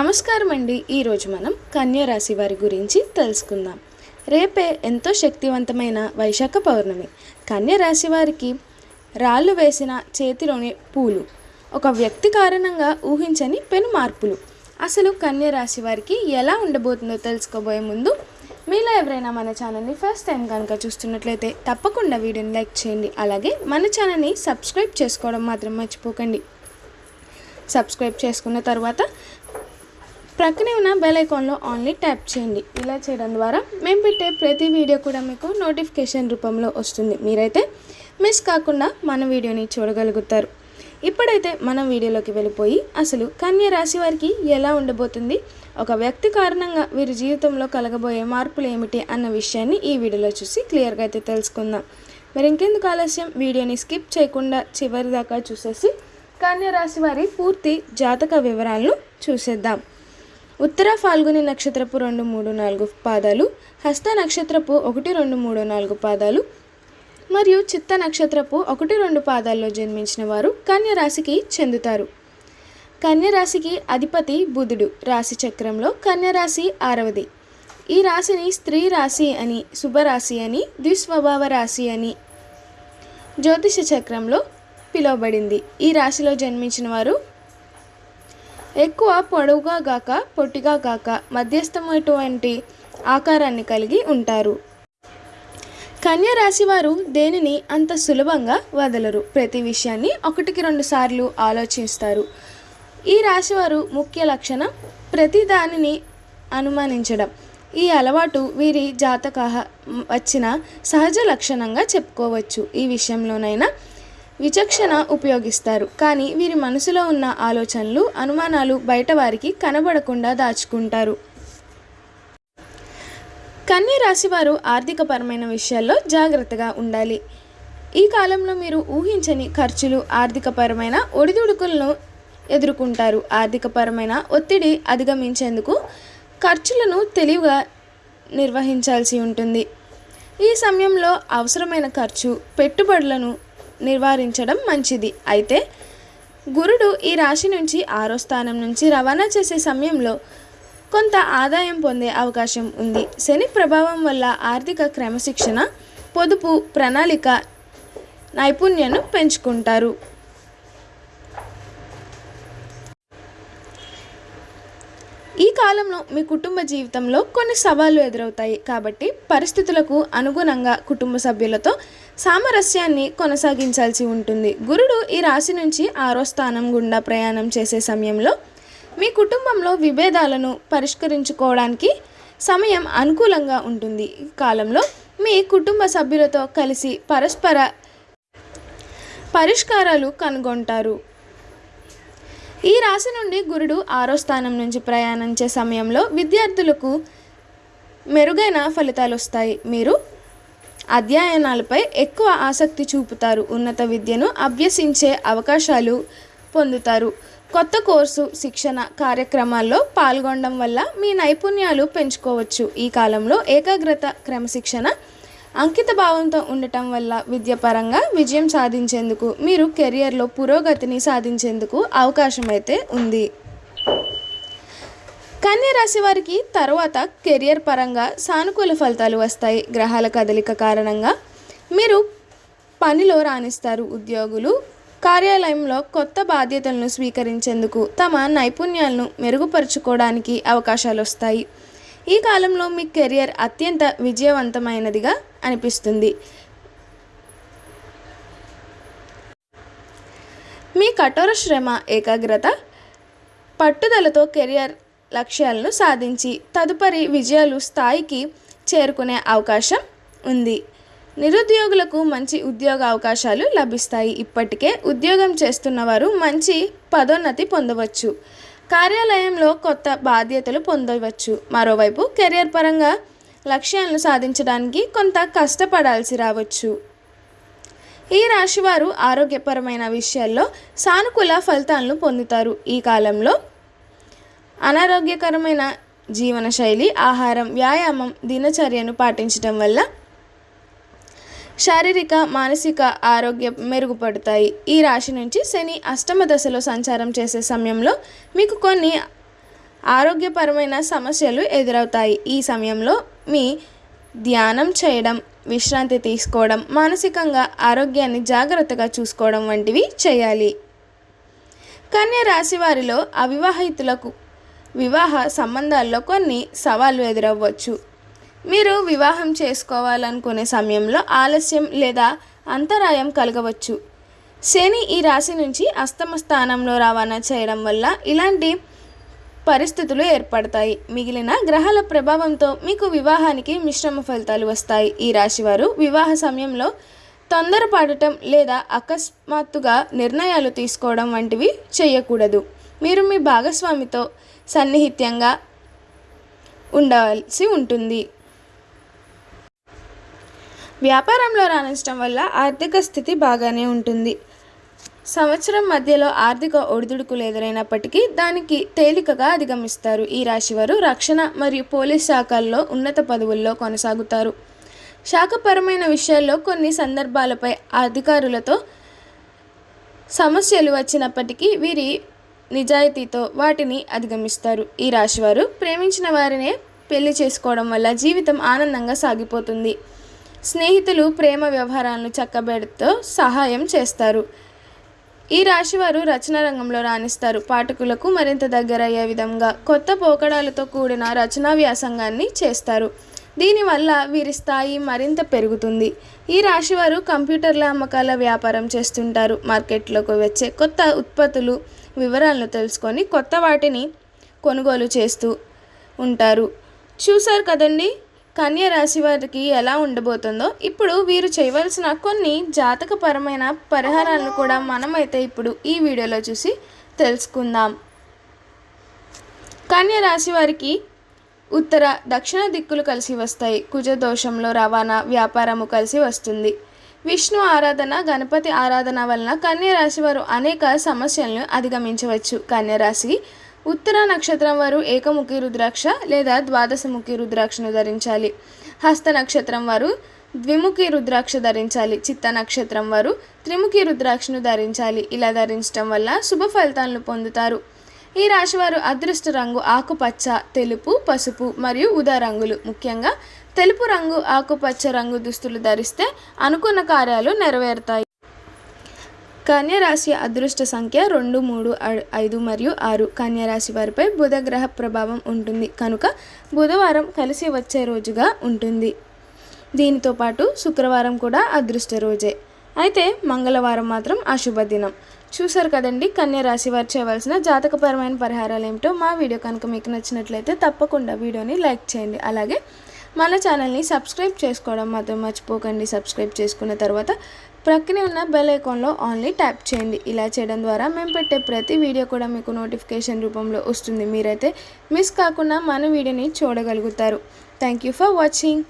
నమస్కారం అండి ఈరోజు మనం కన్యా రాశి వారి గురించి తెలుసుకుందాం. రేపే ఎంతో శక్తివంతమైన వైశాఖ పౌర్ణమి. కన్యా రాశి వారికి రాళ్ళు వేసిన చేతిలోని పూలు ఒక వ్యక్తి కారణంగా ఊహించని పెను మార్పులు. అసలు కన్యా రాశి వారికి ఎలా ఉండబోతుందో తెలుసుకోబోయే ముందు మీలో ఎవరైనా మన ఛానల్ని ఫస్ట్ టైం కనుక చూస్తున్నట్లయితే తప్పకుండా వీడియోని లైక్ చేయండి. అలాగే మన ఛానల్ని సబ్స్క్రైబ్ చేసుకోవడం మాత్రం మర్చిపోకండి. సబ్స్క్రైబ్ చేసుకున్న తర్వాత ప్రక్కనే ఉన్న బెల్ ఐకాన్లో ఆన్లీ ట్యాప్ చేయండి. ఇలా చేయడం ద్వారా మేము పెట్టే ప్రతి వీడియో కూడా మీకు నోటిఫికేషన్ రూపంలో వస్తుంది. మీరైతే మిస్ కాకుండా మన వీడియోని చూడగలుగుతారు. ఇప్పుడైతే మనం వీడియోలోకి వెళ్ళిపోయి అసలు కన్య రాశి వారికి ఎలా ఉండబోతుంది? ఒక వ్యక్తి కారణంగా వీరి జీవితంలో కలగబోయే మార్పులు ఏమిటి అన్న విషయాన్ని ఈ వీడియోలో చూసి క్లియర్గా అయితే తెలుసుకుందాం. మరి ఇంకెందుకు ఆలస్యం? వీడియోని స్కిప్ చేయకుండా చివరి దాకా చూసేసి కన్య రాశి వారి పూర్తి జాతక వివరాలను చూసేద్దాం. ఉత్తర ఫాల్గుని నక్షత్రపు రెండు మూడు నాలుగు పాదాలు హస్త నక్షత్రపు ఒకటి రెండు మూడు నాలుగు పాదాలు మరియు చిత్త నక్షత్రపు ఒకటి రెండు పాదాల్లో జన్మించిన వారు కన్యరాశికి చెందుతారు. కన్యరాశికి అధిపతి బుధుడు. రాశి చక్రంలో కన్యరాశి ఆరవది. ఈ రాశిని స్త్రీ రాశి అని శుభరాశి అని ద్విస్వభావ రాశి అని జ్యోతిష చక్రంలో పిలువబడింది. ఈ రాశిలో జన్మించిన వారు ఎక్కువ పొడవుగా గాక పొట్టిగా గాక మధ్యస్థమైనటువంటి ఆకారాన్ని కలిగి ఉంటారు. కన్యా రాశి వారు దేనిని అంత సులభంగా వదలరు? ప్రతి విషయాన్ని ఒకటికి రెండు సార్లు ఆలోచిస్తారు. ఈ రాశివారు ముఖ్య లక్షణం ప్రతి దానిని అనుమానించడం. ఈ అలవాటు వీరి జాతక వచ్చిన సహజ లక్షణంగా చెప్పుకోవచ్చు. ఈ విషయంలోనైనా విచక్షణ ఉపయోగిస్తారు. కానీ వీరి మనసులో ఉన్న ఆలోచనలు అనుమానాలు బయట వారికి కనబడకుండా దాచుకుంటారు. కన్య రాశి వారు ఆర్థికపరమైన విషయాల్లో జాగ్రత్తగా ఉండాలి. ఈ కాలంలో మీరు ఊహించని ఖర్చులు ఆర్థికపరమైన ఒడిదుడుకులను ఎదుర్కొంటారు. ఆర్థికపరమైన ఒత్తిడి అధిగమించేందుకు ఖర్చులను తెలివిగా నిర్వహించాల్సి ఉంటుంది. ఈ సమయంలో అవసరమైన ఖర్చు పెట్టుబడులను నివారించడం మంచిది. అయితే గురుడు ఈ రాశి నుంచి ఆరో స్థానం నుంచి రవాణా చేసే సమయంలో కొంత ఆదాయం పొందే అవకాశం ఉంది. శని ప్రభావం వల్ల ఆర్థిక క్రమశిక్షణ పొదుపు ప్రణాళిక నైపుణ్యను పెంచుకుంటారు. ఈ కాలంలో మీ కుటుంబ జీవితంలో కొన్ని సవాళ్ళు ఎదురవుతాయి. కాబట్టి పరిస్థితులకు అనుగుణంగా కుటుంబ సభ్యులతో సామరస్యాన్ని కొనసాగించాల్సి ఉంటుంది. గురుడు ఈ రాశి నుంచి ఆరో స్థానం గుండా ప్రయాణం చేసే సమయంలో మీ కుటుంబంలో విభేదాలను పరిష్కరించుకోవడానికి సమయం అనుకూలంగా ఉంటుంది. ఈ కాలంలో మీ కుటుంబ సభ్యులతో కలిసి పరస్పర పరిష్కారాలు కనుగొంటారు. ఈ రాశి నుండి గురుడు ఆరో స్థానం నుంచి ప్రయాణించే సమయంలో విద్యార్థులకు మెరుగైన ఫలితాలు వస్తాయి. మీరు అధ్యయనాలపై ఎక్కువ ఆసక్తి చూపుతారు. ఉన్నత విద్యను అభ్యసించే అవకాశాలు పొందుతారు. కొత్త కోర్సు శిక్షణ కార్యక్రమాల్లో పాల్గొనడం వల్ల మీ నైపుణ్యాలు పెంచుకోవచ్చు. ఈ కాలంలో ఏకాగ్రత క్రమశిక్షణ అంకిత భావంతో ఉండటం వల్ల విద్యపరంగా విజయం సాధించేందుకు మీరు కెరియర్లో పురోగతిని సాధించేందుకు అవకాశం అయితే ఉంది. కన్య రాశి వారికి తర్వాత కెరియర్ పరంగా సానుకూల ఫలితాలు వస్తాయి. గ్రహాల కదలిక కారణంగా మీరు పనిలో రాణిస్తారు. ఉద్యోగులు కార్యాలయంలో కొత్త బాధ్యతలను స్వీకరించేందుకు తమ నైపుణ్యాలను మెరుగుపరుచుకోవడానికి అవకాశాలు వస్తాయి. ఈ కాలంలో మీ కెరియర్ అత్యంత విజయవంతమైనదిగా అనిపిస్తుంది. మీ కఠోర శ్రమ ఏకాగ్రత పట్టుదలతో కెరియర్ లక్ష్యాలను సాధించి తదుపరి విజయాలు స్థాయికి చేరుకునే అవకాశం ఉంది. నిరుద్యోగులకు మంచి ఉద్యోగ అవకాశాలు లభిస్తాయి. ఇప్పటికే ఉద్యోగం చేస్తున్న వారు మంచి పదోన్నతి పొందవచ్చు. కార్యాలయంలో కొత్త బాధ్యతలు పొందవచ్చు. మరోవైపు కెరియర్ పరంగా లక్ష్యాలను సాధించడానికి కొంత కష్టపడాల్సి రావచ్చు. ఈ రాశివారు ఆరోగ్యపరమైన విషయాల్లో సానుకూల ఫలితాలను పొందుతారు. ఈ కాలంలో అనారోగ్యకరమైన జీవనశైలి ఆహారం వ్యాయామం దినచర్యను పాటించడం వల్ల శారీరక మానసిక ఆరోగ్యం మెరుగుపడతాయి. ఈ రాశి నుంచి శని అష్టమ దశలో సంచారం చేసే సమయంలో మీకు కొన్ని ఆరోగ్యపరమైన సమస్యలు ఎదురవుతాయి. ఈ సమయంలో మీ ధ్యానం చేయడం విశ్రాంతి తీసుకోవడం మానసికంగా ఆరోగ్యాన్ని జాగ్రత్తగా చూసుకోవడం వంటివి చేయాలి. కన్య రాశి వారిలో అవివాహితులకు వివాహ సంబంధాల్లో కొన్ని సవాళ్ళు ఎదురవ్వచ్చు. మీరు వివాహం చేసుకోవాలనుకునే సమయంలో ఆలస్యం లేదా అంతరాయం కలగవచ్చు. శని ఈ రాశి నుంచి అస్తమ స్థానంలో రవాణా చేయడం వల్ల ఇలాంటి పరిస్థితులు ఏర్పడతాయి. మిగిలిన గ్రహాల ప్రభావంతో మీకు వివాహానికి మిశ్రమ ఫలితాలు వస్తాయి. ఈ రాశివారు వివాహ సమయంలో తొందరపడటం లేదా అకస్మాత్తుగా నిర్ణయాలు తీసుకోవడం వంటివి చేయకూడదు. మీరు మీ భాగస్వామితో సన్నిహిత్యంగా ఉండవలసి ఉంటుంది. వ్యాపారంలో రాణించడం వల్ల ఆర్థిక స్థితి బాగానే ఉంటుంది. సంవత్సరం మధ్యలో ఆర్థిక ఒడిదుడుకులు ఎదురైనప్పటికీ దానికి తేలికగా అధిగమిస్తారు. ఈ రాశివారు రక్షణ మరియు పోలీస్ శాఖల్లో ఉన్నత పదవుల్లో కొనసాగుతారు. శాఖపరమైన విషయాల్లో కొన్ని సందర్భాలపై అధికారులతో సమస్యలు వచ్చినప్పటికీ వీరి నిజాయితీతో వాటిని అధిగమిస్తారు. ఈ రాశివారు ప్రేమించిన వారినే పెళ్ళి చేసుకోవడం వల్ల జీవితం ఆనందంగా సాగిపోతుంది. స్నేహితులు ప్రేమ వ్యవహారాలను చక్కబెడుతూ సహాయం చేస్తారు. ఈ రాశివారు రచన రంగంలో రాణిస్తారు. పాఠకులకు మరింత దగ్గరయ్యే విధంగా కొత్త పోకడాలతో కూడిన రచనా వ్యాసంగాన్ని చేస్తారు. దీనివల్ల వీరి స్థాయి మరింత పెరుగుతుంది. ఈ రాశివారు కంప్యూటర్ల అమ్మకాల వ్యాపారం చేస్తుంటారు. మార్కెట్లోకి వచ్చే కొత్త ఉత్పత్తులు వివరాలను తెలుసుకొని కొత్త వాటిని కొనుగోలు చేస్తూ ఉంటారు. చూసారు కదండి? కన్య రాశి వారికి ఎలా ఉండబోతుందో ఇప్పుడు వీరు చేయవలసిన కొన్ని జాతకపరమైన పరిహారాలను కూడా మనమైతే ఇప్పుడు ఈ వీడియోలో చూసి తెలుసుకుందాం. కన్య రాశి వారికి ఉత్తర దక్షిణ దిక్కులు కలిసి వస్తాయి. కుజ దోషంలో రవాణా వ్యాపారము కలిసి వస్తుంది. విష్ణు ఆరాధన గణపతి ఆరాధన వలన కన్యరాశి వారు అనేక సమస్యలను అధిగమించవచ్చు. కన్యరాశి ఉత్తర నక్షత్రం వారు ఏకముఖి రుద్రాక్ష లేదా ద్వాదశముఖి రుద్రాక్షను ధరించాలి. హస్త నక్షత్రం వారు ద్విముఖి రుద్రాక్ష ధరించాలి. చిత్త నక్షత్రం వారు త్రిముఖి రుద్రాక్షను ధరించాలి. ఇలా ధరించడం వల్ల శుభ ఫలితాలను పొందుతారు. ఈ రాశివారు అదృష్ట రంగు ఆకుపచ్చ తెలుపు పసుపు మరియు ఉదా రంగులు. ముఖ్యంగా తెలుపు రంగు ఆకుపచ్చ రంగు దుస్తులు ధరిస్తే అనుకున్న కార్యాలు నెరవేరుతాయి. కన్యరాశి అదృష్ట సంఖ్య రెండు మూడు ఐదు మరియు ఆరు. కన్యరాశి వారిపై బుధ గ్రహ ప్రభావం ఉంటుంది. కనుక బుధవారం కలిసి వచ్చే రోజుగా ఉంటుంది. దీనితో పాటు శుక్రవారం కూడా అదృష్ట రోజే. అయితే మంగళవారం మాత్రం అశుభ దినం. చూసారు కదండి కన్యరాశి వారు చేయవలసిన జాతకపరమైన పరిహారాలు ఏమిటో? మా వీడియో కనుక మీకు నచ్చినట్లయితే తప్పకుండా వీడియోని లైక్ చేయండి. అలాగే మన ఛానల్ని సబ్స్క్రైబ్ చేసుకోవడం మాత్రం మర్చిపోకండి. సబ్స్క్రైబ్ చేసుకున్న తర్వాత ప్రక్కనే ఉన్న బెల్ ఐకాన్లో ఆన్లీ ట్యాప్ చేయండి. ఇలా చేయడం ద్వారా మేము పెట్టే ప్రతి వీడియో కూడా మీకు నోటిఫికేషన్ రూపంలో వస్తుంది. మీరైతే మిస్ కాకుండా మన వీడియోని చూడగలుగుతారు. Thank you for watching